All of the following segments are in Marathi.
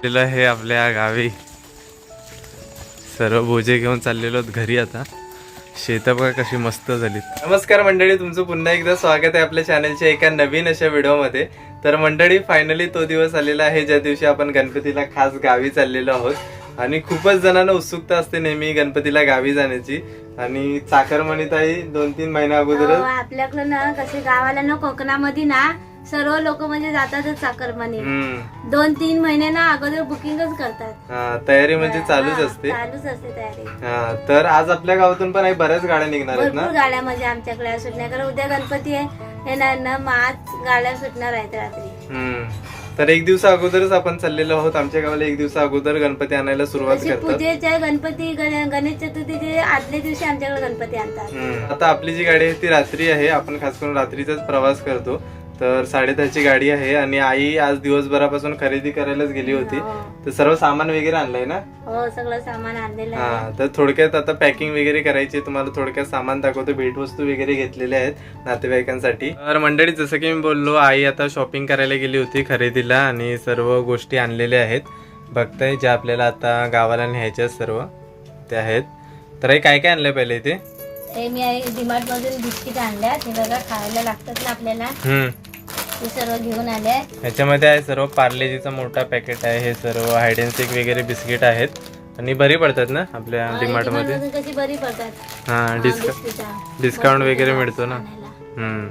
आलेलो आहे आपल्या गावी. सर्व बोजे घेऊन चाललेलो आहोत घरी आता. शेतं बघा कशी मस्त झालीत. नमस्कार मंडळी तुमचं पुन्हा एकदा स्वागत आहे आपल्या चॅनलच्या एका नवीन अशा व्हिडिओमध्ये तर मंडळी फायनली तो दिवस आलेला आहे ज्या दिवशी आपण गणपतीला खास गावी चाललेलो आहोत. आणि खूपच जणांना उत्सुकता असते नेहमी गणपतीला गावी जाण्याची. आणि चाकरमणीताई दोन तीन महिन्या अगोदरच हो, आपल्याकडं ना कसे गावाला ना कोकणामध्ये ना सर्व लोक म्हणजे जातातच चाकरमाने. हम्म. दोन तीन महिने ना अगोदर बुकिंगच करतात. हा, तयारी म्हणजे चालूच हा, असते. चालूच असते तयारी. हा तर आज आपल्या गावातून पण आहे बऱ्याच गाड्या निघणार आहेत भरपूर ना गाड्या म्हणजे आमच्याकडे सुटणार कारण उद्या गणपती आहे येणार ना मग आज गाड्या सुटणार आहेत रात्री. हम्म. तर एक दिवसा अगोदरच आपण चाललेलो आहोत. आमच्या गावाला एक दिवसा अगोदर गणपती आणायला सुरुवात तशी करतात. पूजेच्या गणपती गण- गणेश चतुर्थीचे आदल्या दिवशी आमच्याकडे गणपती आणतात. हम्म. आता आपली जी गाडी आहे ती रात्री आहे. आपण खास करून रात्रीचाच प्रवास करतो. तर साडेदहाची गाडी आहे आणि आई आज दिवसभरापासून खरेदी करायलाच गेली होती. हो. तर सर्व सामान वगैरे आणलंय ना? हो सगळं सामान आणलेलं आहे. हा तर थोडक्यात आता पॅकिंग वगैरे करायची आहे. तुम्हाला थोडक्यात सामान दाखवतो. भेटवस्तू वगैरे घेतलेल्या आहेत नातेवाईकांसाठी. तर मंडळी जसं की मी बोललो आई आता शॉपिंग करायला गेली होती खरेदीला आणि सर्व गोष्टी आणलेल्या आहेत. बघताय ज्या आपल्याला आता गावाला न्यायच्या आहेत सर्व त्या आहेत. तर आई काय काय आणलंय पहिले इथे हे मी डिमार्ट मधून बिस्किट आणल्यात. हे बघा खायला लागतात ना आपल्याला. हम्म. ते सर्व घेऊन आले ह्याच्यामध्ये आहे सर्व पार्लेजीचा मोठा पॅकेट आहे. हे सर्व हायडेन्सिक वगैरे बिस्किट आहेत. आणि बरी पडतात ना आपल्या डीमार्टमध्ये? मधून कशी बरी पडतात? हा डिस्का बिस्किटा. डिस्काउंट वगैरे मिळतो ना. हम्म.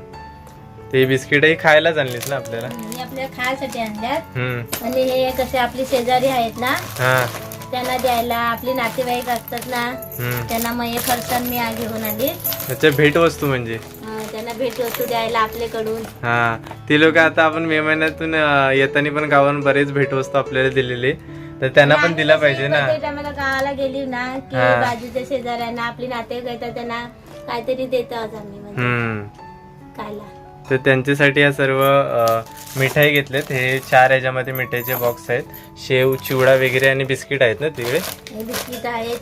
ते बिस्किटही खायलाच आणलीस ना आपल्याला? आपल्याला खायसाठी आणल्यात. आणि हे कसे आपले शेजारी आहेत ना हा. त्यांना द्यायला आपले नातेवाईक असतात ना त्यांना मग हे फरसाण मी घेऊन आली. त्याच्या भेटवस्तू म्हणजे? भेटवस्तू द्यायला आपल्याकडून. हा ती लोक आता आपण मे महिन्यातून अं, येताना पण गावात बरेच भेटवस्तू आपल्याला दिलेले. तर त्यांना पण दिला पाहिजे ना. गावाला गेली ना की हा. बाजूच्या शेजाऱ्यांना आपली नातेवाईक येतात त्यांना काहीतरी देतो आज आम्ही म्हणजे. हम्म. खायला तर त्यांच्यासाठी या सर्व अ, मिठाई घेतलेत. हे चार याच्यामध्ये मिठाईचे बॉक्स आहेत. शेव चिवडा वगैरे आणि बिस्किट आहेत ना तिकडे? हे बिस्किट आहेत.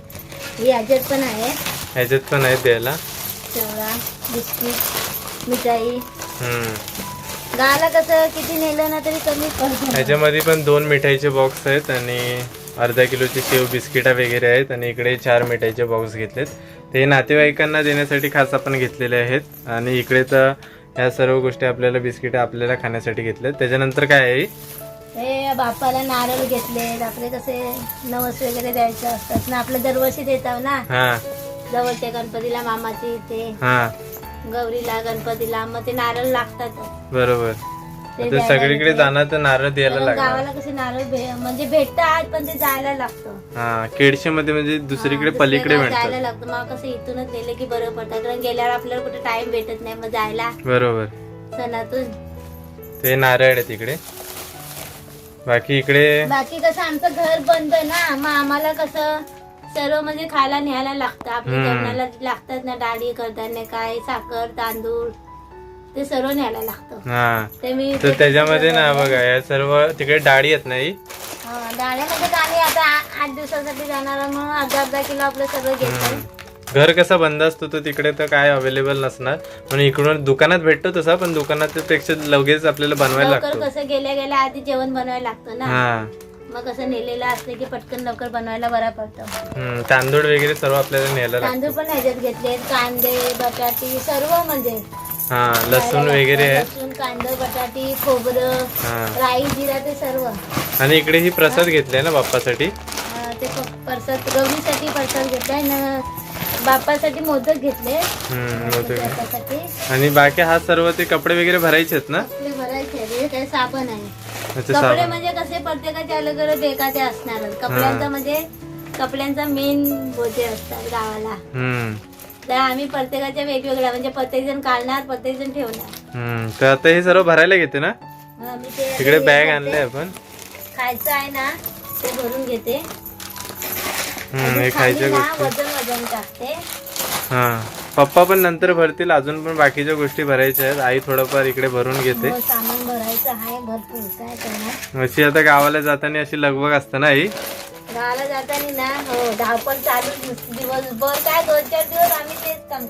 हे याच्यात पण आहेत ह्याच्यात पण आहेत द्यायला. शेवळा बिस्किट. मिठाई. हम्म. गावाला कसं किती नेलं ना तरी कमी पडतं. ह्याच्यामध्ये पण दोन मिठाईचे बॉक्स आहेत आणि अर्धा किलोचे शेव बिस्किटा वगैरे आहेत आणि इकडे चार मिठाईचे बॉक्स घेतलेत. ते नातेवाईकांना देण्यासाठी खास आपण घेतलेले आहेत. आणि इकडे तर ह्या सर्व गोष्टी आपल्याला बिस्किट आपल्याला खाण्यासाठी घेतल्यात त्याच्यानंतर काय आहे? हे बापाला नारळ घेतले आपले कसे नवस वगैरे द्यायचे असतात. ना आपलं दरवर्षी देतात ना? हा. जवळच्या गणपतीला मामाची हा. गौरीला गणपतीला मग ते नारळ लागतात. बरोबर. ते ते द्यायला सगळीकडे. जाणार तर नारळ द्यायला कारण लागणार. गावाला कसे नारळ भे- म्हणजे भेटतात पण ते जायला लागतं. हा केडशे मध्ये म्हणजे दुसरीकडे हा, पलीकडे दुसऱ्या जायला मिळतात. लागतं. मग कसं इथूनच नेले की बरं पडतं. कारण गेल्यावर आपल्याला कुठे टाइम भेटत नाही मग जायला. बरोबर. सणातून. ते नारळ आहे तिकडे बाकी इकडे बाकी कसं आमचं घर बंद ना. मग आम्हाला कसं सर्व म्हणजे खायला न्यायला लागतं. आपल्या हम्म. जेवणाला लागतात ना डाळी कडधान्य काय साखर तांदूळ ते सर्व न्यायला लागतं. हा. ते मी तर त्याच्यामध्ये ना बघा या सर्व तिकडे डाळी आहेत नाही हा, डाळ्यामध्ये आम्ही आता आ- आठ दिवसासाठी जाणार म्हणून अर्धा अर्धा किलो आपलं सर्व घेतो घर कसा बंद असतो तो तिकडे तर काय अवेलेबल नसणार. म्हणून इकडून दुकानात भेटतो तसा पण दुकानात पेक्षा लगेच आपल्याला बनवायला लवकर लागतो. कसं गेल्या गेल्या आधी जेवण बनवायला लागतं ना. हा. मग कसं नेलेलं असलं की पटकन लवकर बनवायला बरं पडतं. हम्म, तांदूळ वगैरे सर्व आपल्याला न्यायला लागतं. तांदूळ पण ह्याच्यात घेतले कांदे बटाटी सर्व म्हणजे. हा लसूण वगैरे. आहे लसूण कांदा बटाटी खोबरं हा. राई जिरा ते सर्व. आणि इकडे ही प्रसाद घेतलाय ना बाप्पासाठी? अं, ते प- परसाद गौरीसाठी परसाद घेतलाय ना बापासाठी मोदक घेतले. हम्म, मोदक आणि बाकी हा सर्व ते कपडे वगैरे भरायचे आहेत ना? आपले भरायचे हे काय साबण आहे. कपडे म्हणजे कसे प्रत्येकाचे अलग अलग बेका ते असणारच कपड्यांचा म्हणजे कपड्यांचा मेन बोजे असतात गावाला. तर आम्ही प्रत्येकाच्या वेगवेगळ्या म्हणजे प्रत्येक जण काढणार प्रत्येक जण ठेवणार. तर आता हे सर्व भरायला घेते ना? तिकडे बॅग. आणले आपण. खायचं आहे ना ते भरून घेते. गोष्टी. वजन वजन टाकते. हा. पप्पा पण नंतर भरतील अजून पण बाकीच्या गोष्टी भरायच्या आहेत. आई थोडंफार इकडे भरून घेते. मग सामान भरायचं आहे भरपूर काय करणार? अशी आता गावाला जाताना अशी लगबग असते ना आई? गावाला जाताना ना हो धावपळ चालू दिवसभर काय दोन चार दिवस आम्ही तेच काम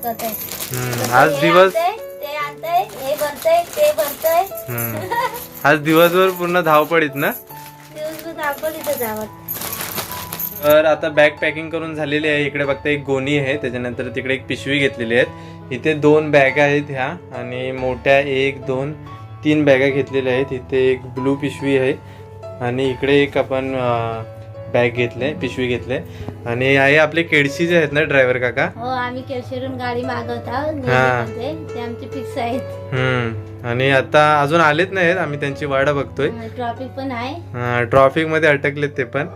हम्म, आज दिवस ते आणतंय हे भरतय ते भरतय. हम्म. आज दिवसभर पूर्ण धावपळीत ना? दिवसभर धावपळ दाखव तिथं जावं तर आता बॅग पॅकिंग करून झालेली आहे. इकडे फक्त एक गोणी आहे. त्याच्यानंतर तिकडे एक पिशवी घेतलेली आहेत. इथे दोन बॅग आहेत ह्या आणि मोठ्या एक दोन तीन बॅगा घेतलेल्या आहेत. इथे एक ब्लू पिशवी आहे आणि इकडे एक आपण बॅग घेतले पिशवी घेतले. आणि आहे आपले केडशी जे आहेत ना ड्रायव्हर काका? हो आम्ही केळशीवरून गाडी मागवत हा. ते आमचे फिक्स आहेत. हम्म. आणि आता अजून आलेच नाहीत. आम्ही त्यांची वाट बघतोय. ट्रॉफिक पण आहे. ट्रॉफिकमध्ये अटकलेत ते पण.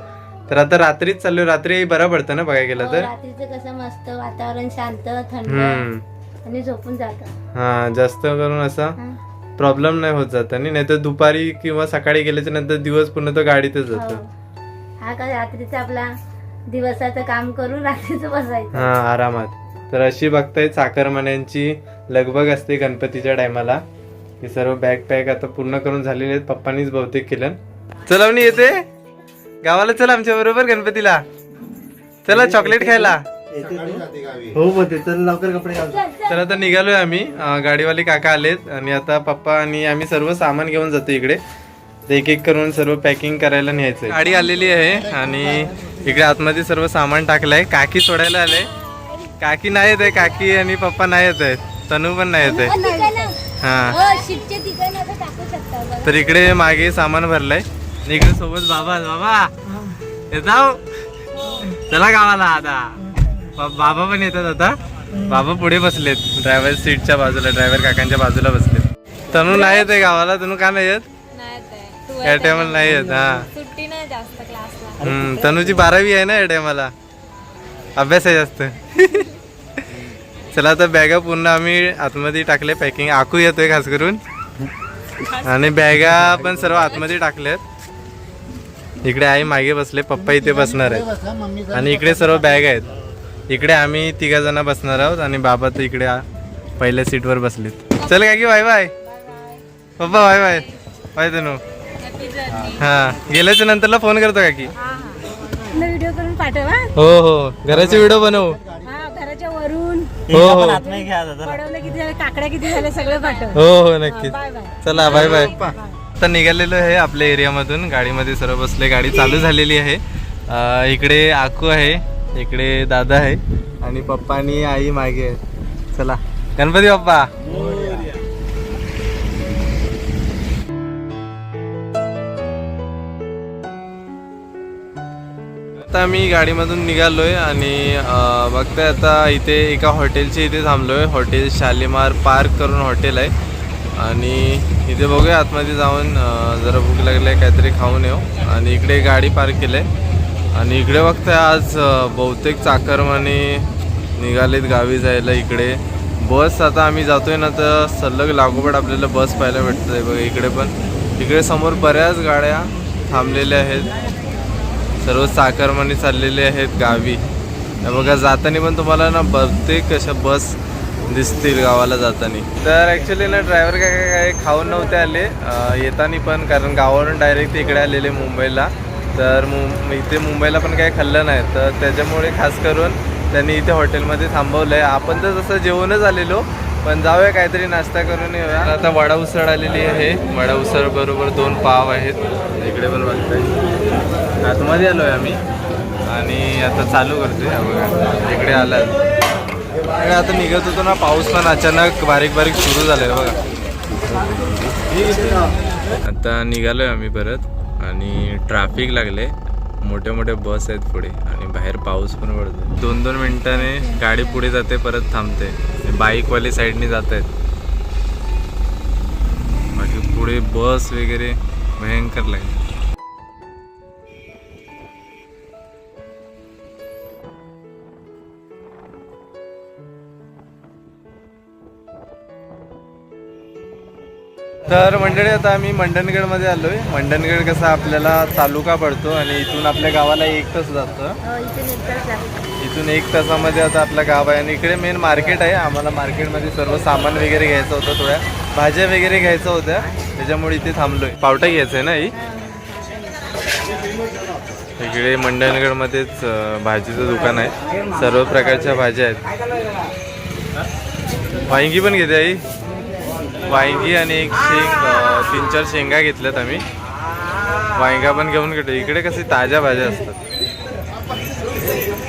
तर आता रात्रीच चाललो रात्री बरं पडतं ना बघायला गेलं हो, तर? रात्रीचं कसं मस्त वातावरण शांत थंड हम्म. आणि झोपून जातं. हा जास्त करून असा हा. प्रॉब्लेम नाही होत जात आणि नाही तर दुपारी किंवा सकाळी गेल्याच्यानंतर दिवस पूर्ण तो गाडीतच जातो. हो. हा का रात्रीचा आपला दिवसाचं काम करून रात्रीचं बसायचं. हा आरामात. तर अशी बघताय चाकरमान्यांची लगबग असते गणपतीच्या टायमाला. हे सर्व बॅग पॅक आता पूर्ण करून झालेले आहेत. पप्पांनीच बहुतेक केलं. चलावणी येते. गावाला चल आमच्या बरोबर गणपतीला. चला चॉकलेट खायला. हो मग ते तर लवकर कपडे घाल. तर आता निघालोय आम्ही. गाडीवाले काका आलेत आणि आता पप्पा आणि आम्ही सर्व सामान घेऊन जातो इकडे. ते एक एक करून सर्व पॅकिंग करायला न्यायचंय. गाडी आलेली आहे आणि इकडे आतमध्ये सर्व सामान टाकलंय. काकी सोडायला आले. काकी नाही येत आहे. काकी आणि पप्पा नाही येत आहेत. तनू पण नाही येत आहे. हा. तर इकडे मागे सामान भरलंय. इकडे सोबत बाबा. बाबा. येताव? चला गावाला आता. बाबा पण येतात आता. बाबा पुढे बसलेत. ड्रायव्हर सीटच्या बाजूला ड्रायव्हर काकांच्या बाजूला बसलेत. तनू नाही येत आहे गावाला. तनू का नाही येत? या टायमाला नाही येत हा. तनूची बारावी आहे ना या टायमाला अभ्यास आहे जास्त. चला आता बॅगा पूर्ण आम्ही आतमध्ये टाकले. पॅकिंग आकू येतोय खास करून. आणि बॅगा पण सर्व आतमध्ये टाकल्यात. इकडे आई मागे बसले पप्पा इथे बसणार आहेत. आणि इकडे सर्व बॅग आहेत. इकडे आम्ही तिघा जण बसणार आहोत आणि बाबा तर इकडे आ- पहिल्या सीटवर बसलेत. चल काकी बाय बाय पप्पा बाय बाय बाय तनू. हा गेल्याच्या नंतरला फोन करतो काकी. व्हिडिओ करून पाठवा. हो हो. घराचे व्हिडिओ बनवू. हा घराच्या वरून. हो हो. काकड्या किती झाले सगळं पाठव. हो हो नक्कीच. बाय बाय चला बाय बाय आत्ता निघालेलो आहे आपल्या एरियामधून. गाडीमध्ये सर्व बसले. गाडी चालू झालेली आहे. इकडे आकू आहे इकडे दादा आहे आणि पप्पा आणि आई मागे आहे चला. गणपती बाप्पा. आता मी गाडीमधून निघालोय आणि अं, बघताय आता इथे एका हॉटेलच्या इथे थांबलोय. हॉटेल शालिमार पार्क करून हॉटेल आहे. आणि इथे बघूया आतमध्ये जाऊन जरा भूक लागली आहे काहीतरी खाऊन येऊ. आणि इकडे गाडी पार्क केली आहे आणि इकडे बघताय आज बहुतेक चाकरमाने निघालेत गावी जायला इकडे. बस आता आम्ही जातोय ना तर सलग लागोपाठ आपल्याला बस पाहायला भेटतं आहे बघा इकडे पण इकडे समोर बऱ्याच गाड्या थांबलेल्या आहेत. सर्व चाकरमानी चाललेले आहेत गावी. बघा जाताना पण तुम्हाला ना बहुतेक अशा बस दिसतील गावाला जाताना. तर ॲक्च्युली ना ड्रायव्हर काय काय काय खाऊन नव्हते आले. येताना पण कारण गावावरून डायरेक्ट इकडे आलेले मुंबईला. तर मुं इथे मुंबईला पण काही खाल्लं नाही. तर त्याच्यामुळे खास करून त्यांनी इथे हॉटेलमध्ये थांबवलं आहे आपण तर तसं जेवणच आलेलो पण जाऊया काहीतरी नाश्ता करून येऊया. आता वडा उसळ आलेली आहे. वडा उसळ बरोबर दोन पाव आहेत. इकडे पण बघताय. आतमध्ये आलो आहे आम्ही. आणि आता चालू करतोय. बघा इकडे आला आणि आता निघत होतो ना पाऊस पण अचानक बारीक बारीक सुरू झालाय बघा. आता निघालोय आम्ही परत आणि ट्रॅफिक लागले. मोठे मोठे बस आहेत पुढे आणि बाहेर पाऊस पण पडतो दोन दोन मिनिटाने गाडी पुढे जाते परत थांबते. बाईकवाले साईडने जात आहेत बाकी पुढे बस वगैरे भयंकर लागले. तर मंडळी आता आम्ही मंडणगडमध्ये आलोय. मंडणगड कसा आपल्याला तालुका पडतो आणि इथून आपल्या गावाला एक तास जातं. हो. इथून एक तासामध्ये आता आपलं गाव आहे आणि इकडे मेन मार्केट आहे. आम्हाला मार्केटमध्ये सर्व सामान वगैरे घ्यायचं होतं थोड्या. भाज्या वगैरे घ्यायच्या होत्या. त्याच्यामुळे इथे थांबलोय. पावटा घ्यायचा आहे ना ही इकडे मंडणगडमध्येच भाजीचं दुकान आहे. सर्व प्रकारच्या भाज्या आहेत. वांगी पण घेते आई? वांगी आणि एक शेंग तीन चार शेंगा घेतल्यात आम्ही. वांगा पण घेऊन घेतो इकडे कशी ताज्या भाज्या असतात.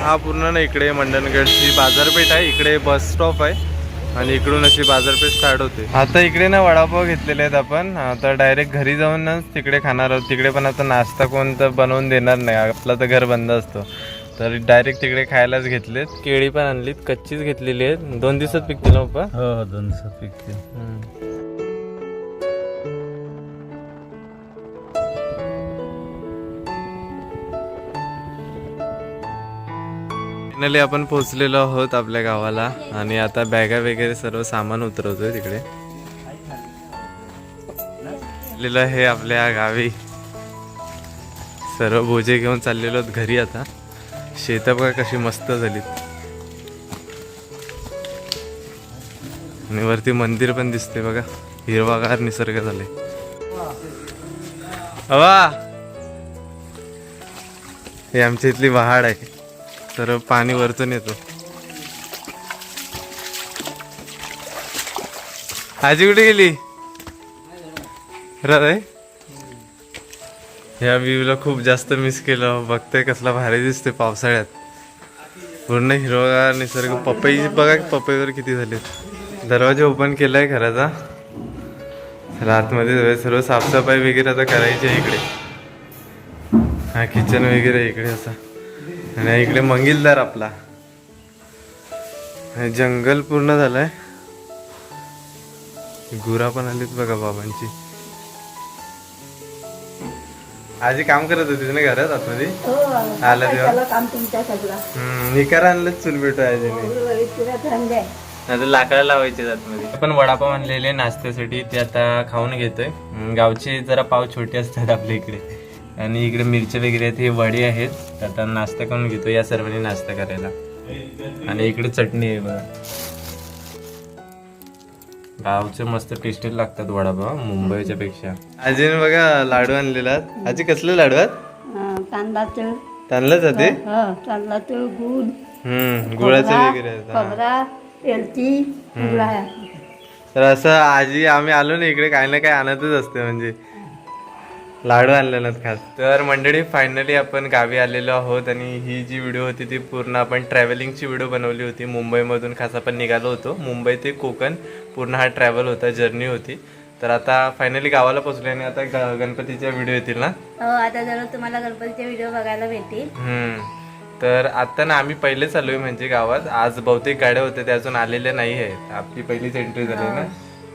हा पूर्ण ना इकडे मंडणगडची बाजारपेठ आहे. इकडे बस स्टॉप आहे. आणि इकडून अशी बाजारपेठ स्टार्ट होते. आता इकडे ना वडापाव घेतलेले आहेत आपण. आता डायरेक्ट घरी जाऊनच तिकडे खाणार आहोत. तिकडे पण आता नाश्ता कोण तर बनवून देणार नाही. आपला तर घर बंद असतो. तर डायरेक्ट तिकडे खायलाच घेतलेत. केळी पण आणलीत. कच्चीच घेतलेली आहेत. दोन दिवसात पिकतील ना पप्पा? हो दोन दिवसात पिकतील. फायनली आपण पोहोचलेलो आहोत आपल्या गावाला. आणि आता बॅगा वगैरे सर्व सामान उतरवतोय तिकडे. हे आपल्या गावी. सर्व भोजे घेऊन चाललेलो घरी आता. शेत बघा कशी मस्त झालीत. आणि वरती मंदिर पण दिसते बघा. हिरवागार निसर्ग झाले अवा! हे आमच्या इथली वहाड आहे. तर पाणी वरतून येतो. आजी कुठे गेली? राधाई ह्या व्ह्यूला खूप जास्त मिस केलं. बघते कसला भारी दिसतोय पावसाळ्यात. पूर्ण हिरवगार निसर्ग. पपई बघा पपईवर किती झाले दरवाजा ओपन केलाय घराचा रातमध्ये सर्व साफसफाई वगैरे आता करायची आहे इकडे. हा किचन वगैरे इकडे असा. आणि इकडे मंगिलदार आपला. हे जंगल पूर्ण झालंय. गुरा पण आलीत बघा बाबांची. आजी काम करत होती ना घरात आतमध्ये? हो आला तेव्हा? निकार आणलं चूल भेटू आजीने आहे. आता लाकडं लावायचे आतमध्ये. आपण वडापाव आणलेले नाश्त्यासाठी ते आता खाऊन घेतोय. गावचे जरा पाव छोटे असतात आपल्या इकडे. आणि इकडे मिरच्या वगैरे आहेत हे वडे आहेत. तर आता नाश्ता करून घेतो या सर्वांनी नाश्ता करायला. आणि इकडे चटणी आहे बघा. गावचे मस्त टेस्टी लागतात वडापाव मुंबईच्या पेक्षा. आजीने बघा लाडू आणलेला. आजी कसले लाडू आहेत? तांदळाच. ते? हा तांदळाचं गुड हम्म गुळाचे वगैरे हा. तर असं आजी आम्ही आलो ना इकडे काही ना काही आणतच असते म्हणजे. लाडू आणलेला खास. तर मंडळी फायनली आपण गावी आलेलो आहोत आणि ही जी व्हिडिओ होती ती पूर्ण आपण ट्रॅव्हलिंगची व्हिडिओ बनवली होती. मुंबईमधून खास आपण निघालो होतो. मुंबई ते कोकण पूर्ण हा ट्रॅव्हल होता जर्नी होती. तर आता फायनली गावाला पोहोचलो आणि आता ग- गणपतीच्या व्हिडिओ येतील ना? हो आता जर तुम्हाला गणपतीचे व्हिडिओ बघायला भेटतील. हम्म. तर आता ना आम्ही पहिले चाललोय म्हणजे गावात. आज बहुतेक गाड्या होत्या त्या अजून आलेल्या नाही आहेत आपली पहिलीच एंट्री झाली ना.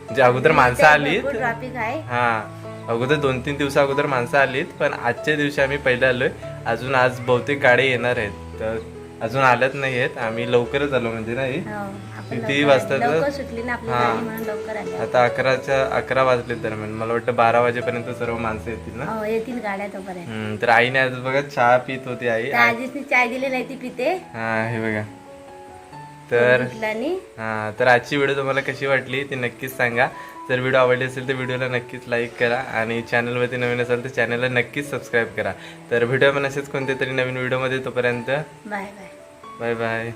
म्हणजे अगोदर माणसं आलीत. ट्रॅफिक आहे. हा. अगोदर दोन तीन दिवसा अगोदर माणसं आलीत पण आजच्या दिवशी आम्ही पहिले आलोय. अजून आज बहुतेक गाड्या येणार आहेत तर अजून आल्याच नाही आहेत. आम्ही लवकरच आलो म्हणजे नाही? हो, किती वाजता आले. हा. गाडी आली आता अकराच्या अकरा वाजले दरम्यान. मला वाटतं बारा वाजेपर्यंत सर्व माणसं येतील ना? हो येतील गाड्या तोपर्यंत. तर आईने आज बघा चहा पित होती आई. आजीसनी चाय दिली नाही ती पिते. हा हे बघा. तर हा तर आजची व्हिडिओ तुम्हाला कशी वाटली ती नक्कीच सांगा. जर व्हिडिओ आवडली असेल तर व्हिडिओला नक्कीच लाईक करा आणि चॅनलवरती नवीन असाल तर चॅनलला नक्कीच सबस्क्राईब करा. तर व्हिडिओ पण असेच कोणते तरी नवीन व्हिडिओमध्ये तोपर्यंत बाय बाय बाय बाय